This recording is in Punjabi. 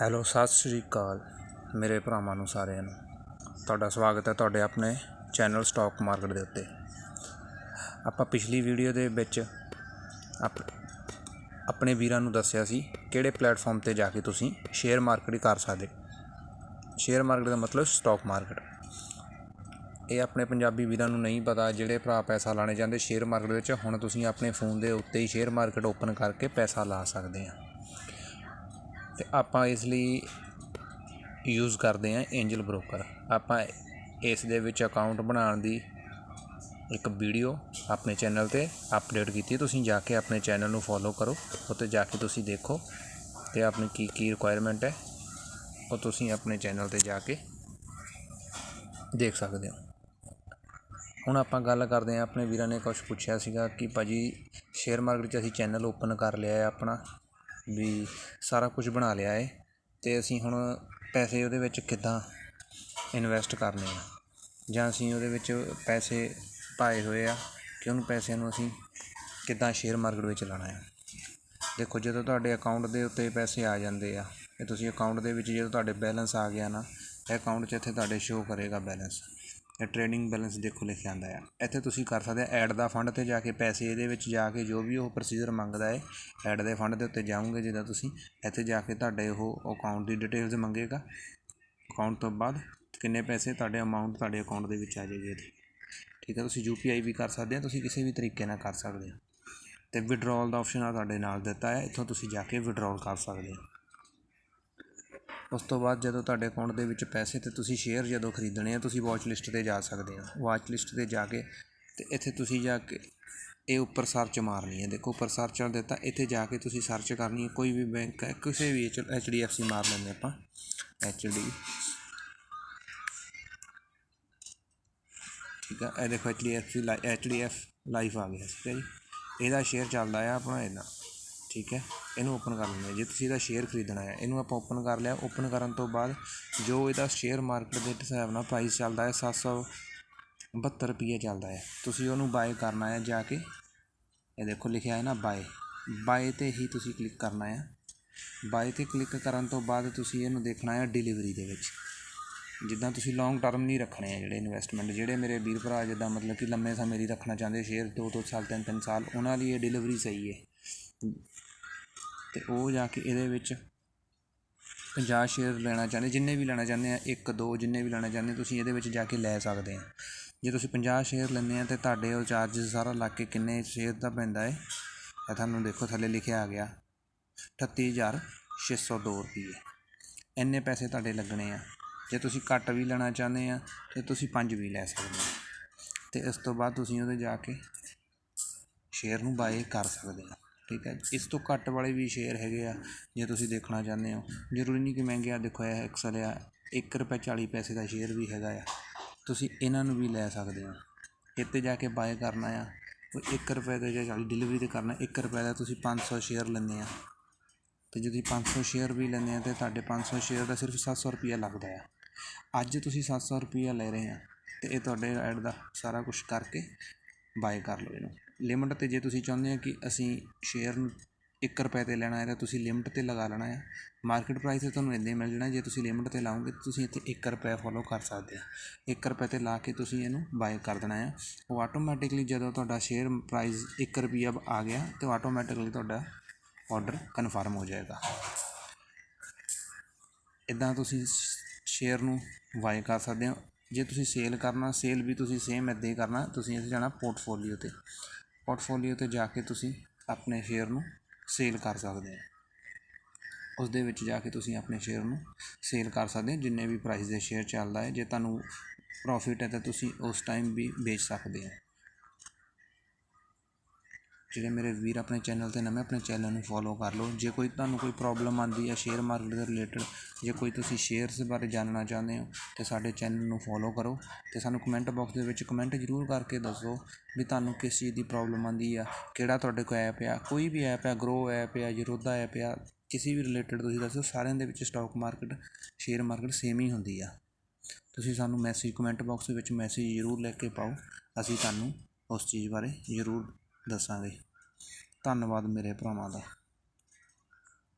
ਹੈਲੋ, ਸਤਿ ਸ਼੍ਰੀ ਅਕਾਲ ਮੇਰੇ ਭਰਾਵਾਂ ਨੂੰ ਸਾਰਿਆਂ ਨੂੰ। ਤੁਹਾਡਾ ਸਵਾਗਤ ਹੈ ਤੁਹਾਡੇ ਆਪਣੇ ਚੈਨਲ ਸਟਾਕ ਮਾਰਕੀਟ ਦੇ ਉੱਤੇ। ਆਪਾਂ ਪਿਛਲੀ ਵੀਡੀਓ ਦੇ ਵਿੱਚ ਆਪਣੇ ਵੀਰਾਂ ਨੂੰ ਦੱਸਿਆ ਸੀ ਕਿਹੜੇ ਪਲੇਟਫਾਰਮ ਤੇ ਜਾ ਕੇ ਤੁਸੀਂ ਸ਼ੇਅਰ ਮਾਰਕੀਟ ਕਰ ਸਕਦੇ। ਸ਼ੇਅਰ ਮਾਰਕੀਟ ਦਾ ਮਤਲਬ ਸਟਾਕ ਮਾਰਕੀਟ। ਇਹ ਆਪਣੇ ਪੰਜਾਬੀ ਵੀਰਾਂ ਨੂੰ ਨਹੀਂ ਪਤਾ, ਜਿਹੜੇ ਭਰਾ ਪੈਸਾ ਲਾਣੇ ਜਾਂਦੇ ਸ਼ੇਅਰ ਮਾਰਕੀਟ ਵਿੱਚ, ਹੁਣ ਤੁਸੀਂ ਆਪਣੇ ਫੋਨ ਦੇ ਉੱਤੇ ਹੀ ਸ਼ੇਅਰ ਮਾਰਕੀਟ ਓਪਨ ਕਰਕੇ ਪੈਸਾ ਲਾ ਸਕਦੇ ਆ। ਤੇ ਆਪਾਂ ਇਸ ਲਈ ਯੂਜ਼ ਕਰਦੇ ਹਾਂ ਏਂਜਲ ਬ੍ਰੋਕਰ ਆਪਾਂ ਇਸ ਦੇ ਵਿੱਚ ਅਕਾਊਂਟ ਬਣਾਉਣ ਦੀ ਇੱਕ ਵੀਡੀਓ ਆਪਣੇ ਚੈਨਲ ਤੇ ਅਪਡੇਟ ਕੀਤੀ ਤੁਸੀਂ ਜਾ ਕੇ ਆਪਣੇ ਚੈਨਲ ਨੂੰ ਫੋਲੋ ਕਰੋ ਉੱਤੇ ਜਾ ਕੇ ਤੁਸੀਂ ਦੇਖੋ ਤੇ ਆਪਣੀ ਕੀ ਕੀ ਰਿਕੁਆਇਰਮੈਂਟ ਹੈ, ਉਹ ਤੁਸੀਂ ਆਪਣੇ ਚੈਨਲ ਤੇ ਜਾ ਕੇ ਦੇਖ ਸਕਦੇ ਹੋ। ਹੁਣ ਆਪਾਂ ਗੱਲ ਕਰਦੇ ਹਾਂ, ਆਪਣੇ ਵੀਰਾਂ ਨੇ ਕੁਝ ਪੁੱਛਿਆ ਸੀਗਾ ਕਿ ਭਾਜੀ ਸ਼ੇਅਰ ਮਾਰਕੀਟ 'ਚ ਅਸੀਂ ਚੈਨਲ ਓਪਨ ਕਰ ਲਿਆ ਹੈ ਆਪਣਾ। ਵੀ ਸਾਰਾ ਕੁਝ ਬਣਾ ਲਿਆ ਹੈ ਅਤੇ ਅਸੀਂ ਹੁਣ ਪੈਸੇ ਉਹਦੇ ਵਿੱਚ ਕਿੱਦਾਂ ਇਨਵੈਸਟ ਕਰਨੇ ਆ? ਜਾਂ ਅਸੀਂ ਉਹਦੇ ਵਿੱਚ ਪੈਸੇ ਪਾਏ ਹੋਏ ਆ ਕਿ ਉਹਨੂੰ ਪੈਸਿਆਂ ਨੂੰ ਅਸੀਂ ਕਿੱਦਾਂ ਸ਼ੇਅਰ ਮਾਰਕੀਟ ਵਿੱਚ ਲਾਉਣਾ ਆ? ਦੇਖੋ, ਜਦੋਂ ਤੁਹਾਡੇ ਅਕਾਊਂਟ ਦੇ ਉੱਤੇ ਪੈਸੇ ਆ ਜਾਂਦੇ ਆ ਅਤੇ ਤੁਸੀਂ ਅਕਾਊਂਟ ਦੇ ਵਿੱਚ ਜਦੋਂ ਤੁਹਾਡੇ ਬੈਲੈਂਸ ਆ ਗਿਆ ਨਾ, ਇਹ ਅਕਾਊਂਟ 'ਚ ਇੱਥੇ ਤੁਹਾਡੇ ਸ਼ੋ ਕਰੇਗਾ ਬੈਲੈਂਸ ਟ੍ਰੇਡਿੰਗ ਬੈਲੈਂਸ ਦੇਖੋ ਲਿਖਿਆ ਆਂਦਾ ਆ। ਇੱਥੇ ਤੁਸੀਂ ਕਰ ਸਕਦੇ ਆ ਐਡ ਦਾ ਫੰਡ ਤੇ ਜਾ ਕੇ ਪੈਸੇ ਇਹਦੇ ਵਿੱਚ ਜਾ ਕੇ ਜੋ ਵੀ ਉਹ ਪ੍ਰੋਸੀਜਰ ਮੰਗਦਾ ਹੈ ਐਡ ਦੇ ਫੰਡ ਦੇ ਉੱਤੇ ਜਾਓਗੇ ਜਿੱਦਾਂ ਤੁਸੀਂ। ਇੱਥੇ ਜਾ ਕੇ ਤੁਹਾਡੇ ਉਹ ਅਕਾਊਂਟ ਦੀ ਡਿਟੇਲਸ ਮੰਗੇਗਾ। ਅਕਾਊਂਟ ਤੋਂ ਬਾਅਦ ਕਿੰਨੇ ਪੈਸੇ ਤੁਹਾਡੇ ਅਮਾਉਂਟ ਤੁਹਾਡੇ ਅਕਾਊਂਟ ਦੇ ਵਿੱਚ ਆ ਜਾਏਗੀ ਇਹਦੀ। ਠੀਕ ਹੈ ਤੁਸੀਂ ਯੂਪੀਆਈ ਵੀ ਕਰ ਸਕਦੇ ਆ, ਤੁਸੀਂ ਕਿਸੇ ਵੀ ਤਰੀਕੇ ਨਾਲ ਕਰ ਸਕਦੇ ਹੋ ਤੇ ਵਿਡਰਾਲ ਦਾ ਆਪਸ਼ਨ ਆ ਤੁਹਾਡੇ ਨਾਲ ਦਿੱਤਾ ਹੈ ਇੱਥੋਂ ਤੁਸੀਂ ਜਾ ਕੇ ਵਿਡਰਾਲ ਕਰ ਸਕਦੇ ਹੋ ਉਸ ਤੋਂ ਬਾਅਦ ਜਦੋਂ ਤੁਹਾਡੇ ਅਕਾਊਂਟ ਦੇ ਵਿੱਚ ਪੈਸੇ ਅਤੇ ਤੁਸੀਂ ਸ਼ੇਅਰ ਜਦੋਂ ਖਰੀਦਣੇ ਆ, ਤੁਸੀਂ ਵਾਚ ਲਿਸਟ ਤੇ ਜਾ ਸਕਦੇ ਹੋ। ਵਾਚ ਲਿਸਟ ਤੇ ਜਾ ਕੇ ਅਤੇ ਇੱਥੇ ਤੁਸੀਂ ਜਾ ਕੇ ਇਹ ਉੱਪਰ ਸਰਚ ਮਾਰਨੀ ਹੈ। ਦੇਖੋ ਉੱਪਰ ਸਰਚ ਵਾਲਾ ਦਿੱਤਾ ਇੱਥੇ ਜਾ ਕੇ ਤੁਸੀਂ ਸਰਚ ਕਰਨੀ ਹੈ। ਕੋਈ ਵੀ ਬੈਂਕ ਹੈ, ਕਿਸੇ ਵੀ ਐਚ ਡੀ ਐਫ ਸੀ ਮਾਰ ਲੈਂਦੇ ਆਪਾਂ। ਐਚ ਡੀ ਠੀਕ ਹੈ ਇਹ ਦੇਖੋ H D F C H D F life ਆ ਗਿਆ, ਠੀਕ ਹੈ ਜੀ। ਇਹਦਾ ਸ਼ੇਅਰ ਚੱਲਦਾ ਆ ਆਪਣਾ ਇਹਦਾ ਠੀਕ ਹੈ? ਇਹਨੂੰ ਓਪਨ ਕਰ ਲੈਂਦੇ ਜੇ ਤੁਸੀਂ ਇਹਦਾ ਸ਼ੇਅਰ ਖਰੀਦਣਾ ਹੈ, ਇਹਨੂੰ ਆਪਾਂ ਓਪਨ ਕਰ ਲਿਆ। ਓਪਨ ਕਰਨ ਤੋਂ ਬਾਅਦ ਜੋ ਇਹਦਾ ਸ਼ੇਅਰ ਮਾਰਕੀਟ ਦੇ ਹਿਸਾਬ ਨਾਲ ਪ੍ਰਾਈਸ ਚੱਲਦਾ ਹੈ 772 ਰੁਪਏ ਚੱਲਦਾ ਹੈ। ਤੁਸੀਂ ਉਹਨੂੰ ਬਾਏ ਕਰਨਾ ਹੈ ਜਾ ਕੇ। ਇਹ ਦੇਖੋ, ਲਿਖਿਆ ਹੈ ਨਾ ਬਾਏ ਬਾਏ ਤੇ ਹੀ ਤੁਸੀਂ ਕਲਿੱਕ ਕਰਨਾ ਹੈ। ਬਾਏ ਤੇ ਕਲਿੱਕ ਕਰਨ ਤੋਂ ਬਾਅਦ ਤੁਸੀਂ ਇਹਨੂੰ ਦੇਖਣਾ ਹੈ ਡਿਲੀਵਰੀ ਦੇ ਵਿੱਚ। ਜਿੱਦਾਂ ਤੁਸੀਂ ਲੌਂਗ ਟਰਮ ਨਹੀਂ ਰੱਖਣੇ ਆ ਜਿਹੜੇ ਇਨਵੈਸਟਮੈਂਟ ਜਿਹੜੇ ਮੇਰੇ ਵੀਰ ਭਰਾ ਜਿੱਦਾਂ ਮਤਲਬ ਕਿ ਲੰਮੇ ਸਮੇਂ ਲਈ ਰੱਖਣਾ ਚਾਹੁੰਦੇ ਸ਼ੇਅਰ ਦੋ ਦੋ ਸਾਲ ਤਿੰਨ ਤਿੰਨ ਸਾਲ, ਉਹਨਾਂ ਲਈ ਇਹ ਡਿਲੀਵਰੀ ਸਹੀ ਹੈ। ਅਤੇ ਉਹ ਜਾ ਕੇ ਇਹਦੇ ਵਿੱਚ 50 ਸ਼ੇਅਰ ਲੈਣਾ ਚਾਹੁੰਦੇ, ਜਿੰਨੇ ਵੀ ਲੈਣਾ ਚਾਹੁੰਦੇ ਆ, ਇੱਕ, ਦੋ, ਜਿੰਨੇ ਵੀ ਲੈਣਾ ਚਾਹੁੰਦੇ, ਤੁਸੀਂ ਇਹਦੇ ਵਿੱਚ ਜਾ ਕੇ ਲੈ ਸਕਦੇ ਆ। ਜੇ ਤੁਸੀਂ 50 ਸ਼ੇਅਰ ਲੈਂਦੇ ਆ ਤੇ ਤੁਹਾਡੇ ਉਹ ਚਾਰजेस ਸਾਰਾ ਲੱਗ ਕੇ ਕਿੰਨੇ ਸ਼ੇਅਰ ਦਾ ਪੈਂਦਾ ਹੈ ਇਹ ਤੁਹਾਨੂੰ ਦੇਖੋ, ਥੱਲੇ ਲਿਖਿਆ ਆ ਗਿਆ 38602 ਰੁਪਏ ਇੰਨੇ ਪੈਸੇ ਤੁਹਾਡੇ ਲੱਗਣੇ ਆ। ਜੇ ਤੁਸੀਂ ਘੱਟ ਵੀ ਲੈਣਾ ਚਾਹੁੰਦੇ ਆ, ਤੇ ਤੁਸੀਂ ਪੰਜ ਵੀ ਲੈ ਸਕਦੇ ਹੋ ਤੇ ਇਸ ਤੋਂ ਬਾਅਦ ਤੁਸੀਂ ਉਹਦੇ ਜਾ ਕੇ ਸ਼ੇਅਰ ਨੂੰ ਬਾਏ ਕਰ ਸਕਦੇ ਹੋ ਠੀਕ ਹੈ, ਇਸ ਤੋਂ ਘੱਟ ਵਾਲੇ ਵੀ ਸ਼ੇਅਰ ਹੈਗੇ ਆ, ਜੇ ਤੁਸੀਂ ਦੇਖਣਾ ਚਾਹੁੰਦੇ ਹੋ। ਜ਼ਰੂਰੀ ਨਹੀਂ ਕਿ ਮਹਿੰਗੇ ਆ, ਦੇਖੋ ਇਹ ਐਕਸਲ ਆ 1 ਰੁਪਏ 40 ਪੈਸੇ ਦਾ ਸ਼ੇਅਰ ਵੀ ਹੈਗਾ ਆ। ਤੁਸੀਂ ਇਹਨਾਂ ਨੂੰ ਵੀ ਲੈ ਸਕਦੇ ਹੋ। ਇੱਥੇ ਜਾ ਕੇ ਬਾਏ ਕਰਨਾ ਆ ਉਹ 1 ਰੁਪਏ ਦੇ ਜਾਂ 40 ਡਿਲੀਵਰੀ ਤੇ ਕਰਨਾ 1 ਰੁਪਏ ਦਾ ਤੁਸੀਂ 500 ਸ਼ੇਅਰ ਲੈਂਦੇ ਆ। ਤੇ ਜੇ ਤੁਸੀਂ 500 ਸ਼ੇਅਰ ਵੀ ਲੈਂਦੇ ਆ, ਤੇ ਤੁਹਾਡੇ 500 ਸ਼ੇਅਰ ਦਾ ਸਿਰਫ 700 ਰੁਪਏ ਲੱਗਦਾ ਆ। ਅੱਜ ਤੁਸੀਂ 700 ਰੁਪਏ ਲੈ ਰਹੇ ਆ, ਤੇ ਇਹ ਤੁਹਾਡੇ ਐਡ ਦਾ ਸਾਰਾ ਕੁਝ ਕਰਕੇ ਬਾਏ ਕਰ ਲਓ ਇਹਨੂੰ। ਲਿਮਟ ਤੇ ਜੇ ਤੁਸੀਂ ਚਾਹੁੰਦੇ ਹੋ ਕਿ ਅਸੀਂ ਸ਼ੇਅਰ ਨੂੰ ਇੱਕ ਰੁਪਏ ਤੇ ਲੈਣਾ ਹੈ ਤਾਂ ਤੁਸੀਂ ਲਿਮਟ ਤੇ ਲਗਾ ਲੈਣਾ ਹੈ। ਮਾਰਕੀਟ ਪ੍ਰਾਈਸ ਤੇ ਤੁਹਾਨੂੰ ਇੱਦਾਂ ਹੀ ਮਿਲ ਜਾਣਾ ਜੇ ਤੁਸੀਂ ਲਿਮਿਟ ਤੇ ਲਾਓਗੇ ਤਾਂ ਤੁਸੀਂ ਇੱਥੇ ਇੱਕ ਰੁਪਏ ਫੋਲੋ ਕਰ ਸਕਦੇ ਆ ਇੱਕ ਰੁਪਏ ਤੇ ਲਾ ਕੇ ਤੁਸੀਂ ਇਹਨੂੰ ਬਾਏ ਕਰ ਦੇਣਾ ਹੈ। ਉਹ ਆਟੋਮੈਟਿਕਲੀ ਜਦੋਂ ਤੁਹਾਡਾ ਸ਼ੇਅਰ ਪ੍ਰਾਈਸ 1 ਰੁਪਿਆ ਆ ਗਿਆ ਤਾਂ ਆਟੋਮੈਟਿਕਲੀ ਤੁਹਾਡਾ ਆਰਡਰ ਕਨਫਰਮ ਹੋ ਜਾਏਗਾ। ਇਦਾਂ ਤੁਸੀਂ ਸ਼ੇਅਰ ਨੂੰ ਬਾਏ ਕਰ ਸਕਦੇ ਹੋ। ਜੇ ਤੁਸੀਂ ਸੇਲ ਕਰਨਾ ਸੇਲ ਵੀ ਤੁਸੀਂ ਸੇਮ ਇੱਦਾਂ ਹੀ ਕਰਨਾ, ਤੁਸੀਂ ਇੱਥੇ ਜਾਣਾ ਪੋਰਟਫੋਲੀਓ ਤੇ। ਪੋਰਟਫੋਲੀਓ ਤੇ ਜਾ ਕੇ ਤੁਸੀਂ ਆਪਣੇ ਸ਼ੇਅਰ ਨੂੰ ਸੇਲ ਕਰ ਸਕਦੇ ਹੋ। ਉਸ ਦੇ ਵਿੱਚ ਜਾ ਕੇ ਤੁਸੀਂ ਆਪਣੇ ਸ਼ੇਅਰ ਨੂੰ ਸੇਲ ਕਰ ਸਕਦੇ ਹੋ, ਜਿੰਨੇ ਵੀ ਪ੍ਰਾਈਸ ਦੇ ਸ਼ੇਅਰ ਚੱਲਦਾ ਹੈ, ਜੇ ਤੁਹਾਨੂੰ ਪ੍ਰੋਫਿਟ ਹੈ ਤਾਂ ਤੁਸੀਂ ਉਸ ਟਾਈਮ ਵੀ ਵੇਚ ਸਕਦੇ ਹੋ। ਜਿਹੜੇ ਮੇਰੇ ਵੀਰ ਆਪਣੇ ਚੈਨਲ ਤੇ ਨਵੇਂ, ਆਪਣੇ ਚੈਨਲ ਨੂੰ ਫੋਲੋ ਕਰ ਲਓ। ਜੇ ਕੋਈ ਤੁਹਾਨੂੰ ਕੋਈ ਪ੍ਰੋਬਲਮ ਆਉਂਦੀ ਹੈ ਸ਼ੇਅਰ ਮਾਰਕੀਟ ਦੇ ਰਿਲੇਟਡ ਜੇ ਕੋਈ ਤੁਸੀਂ ਸ਼ੇਅਰਸ ਬਾਰੇ ਜਾਣਨਾ ਚਾਹੁੰਦੇ ਹੋ, ਤਾਂ ਸਾਡੇ ਚੈਨਲ ਨੂੰ ਫੋਲੋ ਕਰੋ ਅਤੇ ਸਾਨੂੰ ਕਮੈਂਟ ਬਾਕਸ ਦੇ ਵਿੱਚ ਕਮੈਂਟ ਜ਼ਰੂਰ ਕਰਕੇ ਦੱਸੋ ਵੀ ਤੁਹਾਨੂੰ ਕਿਸ ਚੀਜ਼ ਦੀ ਪ੍ਰੋਬਲਮ ਆਉਂਦੀ ਆ, ਕਿਹੜਾ ਤੁਹਾਡੇ ਕੋਲ ਐਪ ਆ, ਕੋਈ ਵੀ ਐਪ ਆ ਗਰੋ ਐਪ ਆ, ਜਰੋਦਾ ਐਪ ਆ, ਕਿਸੇ ਵੀ ਰਿਲੇਟਡ ਤੁਸੀਂ ਦੱਸੋ, ਸਾਰਿਆਂ ਦੇ ਵਿੱਚ stock market share market same ਹੀ ਹੁੰਦੀ ਆ। ਤੁਸੀਂ ਸਾਨੂੰ ਮੈਸੇਜ ਕਮੈਂਟ ਬਾਕਸ ਵਿੱਚ ਮੈਸੇਜ ਜ਼ਰੂਰ ਲੈ ਕੇ ਪਾਓ, ਅਸੀਂ ਤੁਹਾਨੂੰ ਉਸ ਚੀਜ਼ ਬਾਰੇ ਜ਼ਰੂਰ ਦੱਸਾਂਗੇ। ਧੰਨਵਾਦ ਮੇਰੇ ਭਰਾਵਾਂ ਦਾ।